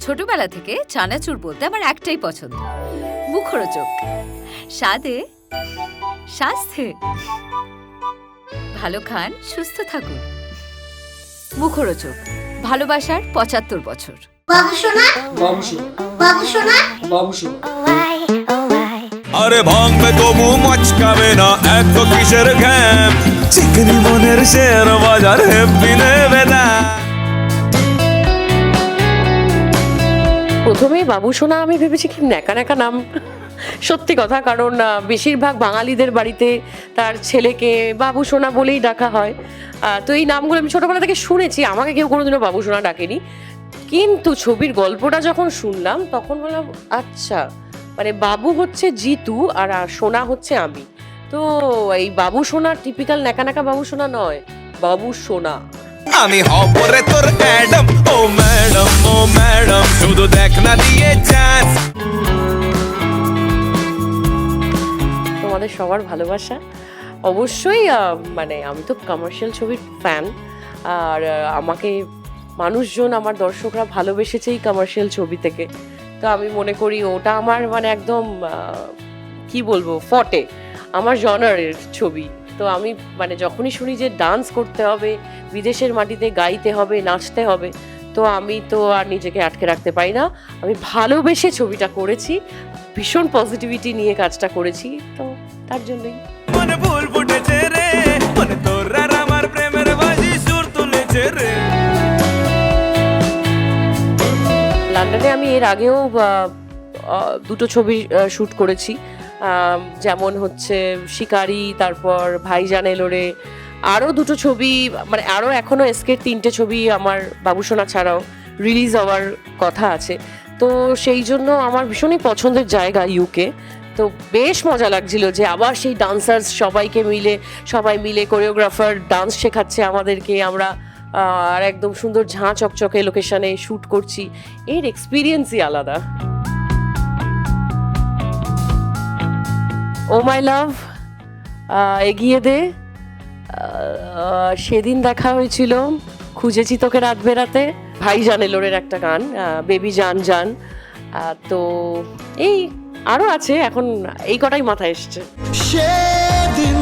ছোটবেলা থেকে চানাচুর বলতে আমার একটাই পছন্দ। মুখরোচক। স্বাদে স্বাস্থ্যে ভালো খান সুস্থ থাকুন। মুখরোচক। ভালোবাসার পঁচাত্তর বছর। আরে ভাঙবে তবু মচকাবে না এত কিসের ঘ্যাম? চিকনি মনের শেয়ার বাজার হেব্বি নেবে না। প্রথমেই বাবু সোনা, আমি ভেবেছি কি ন্যাকা ন্যাকা নাম। সত্যি কথা, কারণ বেশিরভাগ বাঙালিদের বাড়িতে তার ছেলেকে বাবু সোনা বলেই ডাকা হয়। তো এই নামগুলো আমি ছোটবেলা থেকে শুনেছি, আমাকে কেউ কোনোদিনও বাবু সোনা ডাকেনি। কিন্তু ছবির গল্পটা যখন শুনলাম, তখন বললাম আচ্ছা মানে বাবু হচ্ছে জিতু আর আর সোনা হচ্ছে আমি। তো এই বাবু সোনা টিপিক্যাল ন্যাকা ন্যাকা বাবু সোনা নয়, বাবু সোনা। আমি হব রে তোর অ্যাডাম। ও ম্যাডাম ও ম্যাডাম, শুধু দেখ না দিয়ে চান্স তোমাদের সবার ভালোবাসা। অবশ্যই মানে আমি তো কমার্শিয়াল ছবির ফ্যান আর আমাকে মানুষজন, আমার দর্শকরা ভালোবেসেছে এই কমার্শিয়াল ছবি থেকে। তো আমি মনে করি ওটা আমার মানে একদম কি বলব, ফটে। আমার জনারের ছবি। তো আমি মানে যখনই শুনি যে ডান্স করতে হবে বিদেশের মাটিতে গাইতে হবে নাচতে হবে তো আমি তো আর নিজেকে আটকে রাখতে পারি না। আমি ভালোবেসে ছবিটা করেছি ভীষণ পজিটিভিটি নিয়ে কাজটা করেছি তো তার জন্যই। মনে ভুল ফুটেছে রে মনে তোর আমার প্রেমের বাজি সুর তুলেছে রে। লন্ডনে আমি এর আগেও দুটো ছবি শ্যুট করেছি। যেমন হচ্ছে শিকারি, তারপর ভাইজান এলোরে আরও দুটো ছবি মানে আরও এখনও এসকের তিনটে ছবি আমার বাবুসোনা ছাড়াও রিলিজ হওয়ার কথা আছে। তো সেই জন্য আমার ভীষণই পছন্দের জায়গা ইউকে তো বেশ মজা লাগছিল যে আবার সেই ডান্সার্স সবাইকে মিলে, সবাই মিলে কোরিওগ্রাফার ডান্স শেখাচ্ছে আমাদেরকে। আমরা আর একদম সুন্দর ঝাঁ চকচকে লোকেশনে শ্যুট করছি। এর এক্সপিরিয়েন্সই আলাদা। ও মাই লাভ এগিয়ে দে। সেদিন দেখা হয়েছিল খুঁজেছি তোকে রাত বেরাতে ভাই জান এলোরের একটা গান বেবি জান জান। তো এই আরও আছে এখন এই কটাই মাথায় এসছে। সেদিন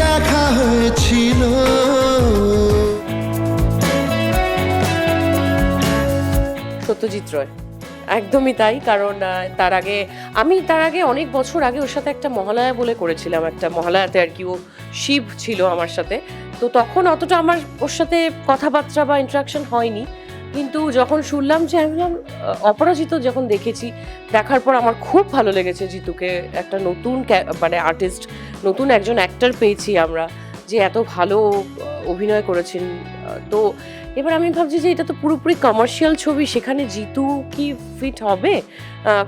দেখা হয়েছিল। সত্যজিৎ রয়। একদমই তাই, কারণ তার আগে, আমি তার আগে অনেক বছর আগে ওর সাথে একটা মহালয়া বলে করেছিলাম, একটা মহালয়াতে আর কি ও শিব ছিল আমার সাথে। তো তখন অতটা আমার ওর সাথে কথাবার্তা বা ইন্টারাকশন হয়নি, কিন্তু যখন শুনলাম যে, আমি বললাম অপরাজিত যখন দেখেছি, দেখার পর আমার খুব ভালো লেগেছে জিতুকে, একটা নতুন মানে আর্টিস্ট নতুন একজন অ্যাক্টর পেয়েছি আমরা। যে এত ভালো অভিনয় করেছেন তো এবার আমি ভাবছি যে এটা তো পুরোপুরি কমার্শিয়াল ছবি, সেখানে জিতু কি ফিট হবে?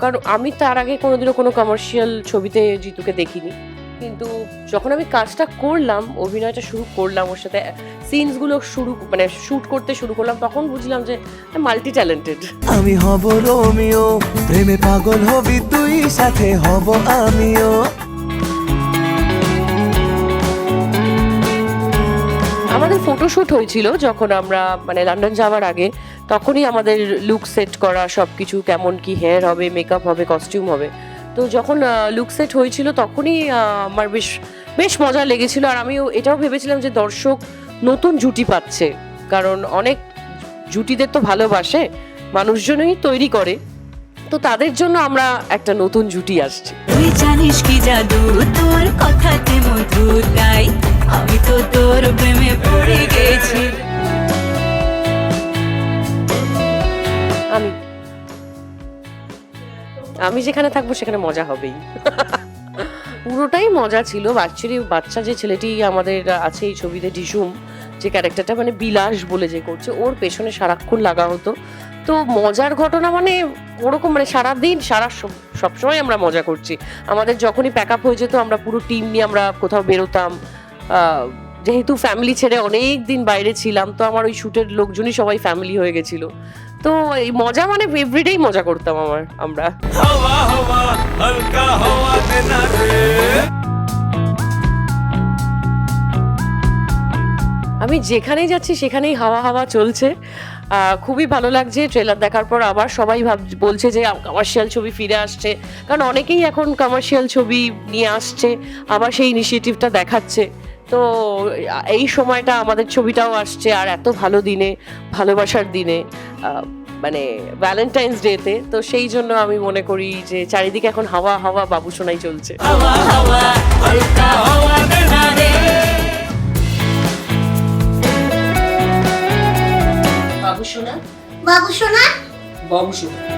কারণ আমি তার আগে কোনোদিনও কোনো কমার্শিয়াল ছবিতে জিতুকে দেখিনি। কিন্তু যখন আমি কাজটা করলাম, অভিনয়টা শুরু করলাম, ওর সাথে সিনসগুলো শুরু মানে শ্যুট করতে শুরু করলাম, তখন বুঝলাম যে মাল্টি ট্যালেন্টেড আমি হব রোমিও, প্রেমে পাগল হবি তুই, সাথে হব আমিও। ফটোশ্যুট হয়েছিল যখন আমরা মানে লন্ডন যাওয়ার আগে, তখনই আমাদের লুক সেট করা সব কিছু কেমন কি হেয়ার হবে মেকআপ হবে কস্টিউম হবে। তো যখন লুক সেট হয়েছিল তখনই আমার বেশ বেশ মজা লেগেছিল। আর আমিও এটাও ভেবেছিলাম যে দর্শক নতুন জুটি পাচ্ছে। কারণ অনেক জুটিদের তো ভালোবাসে, মানুষজনই তৈরি করে। তো তাদের জন্য আমরা একটা নতুন জুটি আসছি। তুই জানিস কি জাদু? তোর কথাতে মধু তাই আমি তো তোর প্রেমে পড়ে আমি যেখানে থাকব সেখানে মজা হবেই। পুরোটাই মজা ছিল। অ্যাকচুয়ালি বাচ্চা যে ছেলেটি আমাদের আছে এই ছবিতে, ডিসুম, যে ক্যারেক্টারটা মানে বিলাস বলে যে করছে, ওর পেছনে সারাক্ষণ লাগা হতো। তো মজার ঘটনা মানে ওরকম মানে সারাদিন, সারা সব- সবসময় আমরা মজা করছি। আমাদের যখনই প্যাক আপ হয়ে যেত, আমরা পুরো টিম নিয়ে আমরা কোথাও বেরোতাম। যেহেতু ফ্যামিলি ছেড়ে অনেক দিন বাইরে ছিলাম, তো আমার ওই শ্যুটের লোকজনই সবাই ফ্যামিলি হয়ে গেছিল। তো এই মজা মানে এভরিডেই মজা করতাম আমার আমরা। আমি যেখানেই যাচ্ছি সেখানেই হাওয়া হাওয়া চলছে। খুবই ভালো লাগছে ট্রেলার দেখার পর আবার সবাই ভাব বলছে যে কমার্শিয়াল ছবি ফিরে আসছে। কারণ অনেকেই এখন কমার্শিয়াল ছবি নিয়ে আসছে আবার সেই ইনিশিয়েটিভটা দেখাচ্ছে। তো এই সময়টা আমাদের ছবিটাও আসছে আর এত ভালো দিনে ভালোবাসার দিনে মানে ভ্যালেন্টাইন্স ডেতে তো সেই জন্য আমি মনে করি যে চারিদিকে এখন হাওয়া হাওয়া বাবু সোনাই চলছে। বাবু সোনা? বাবু সোনা।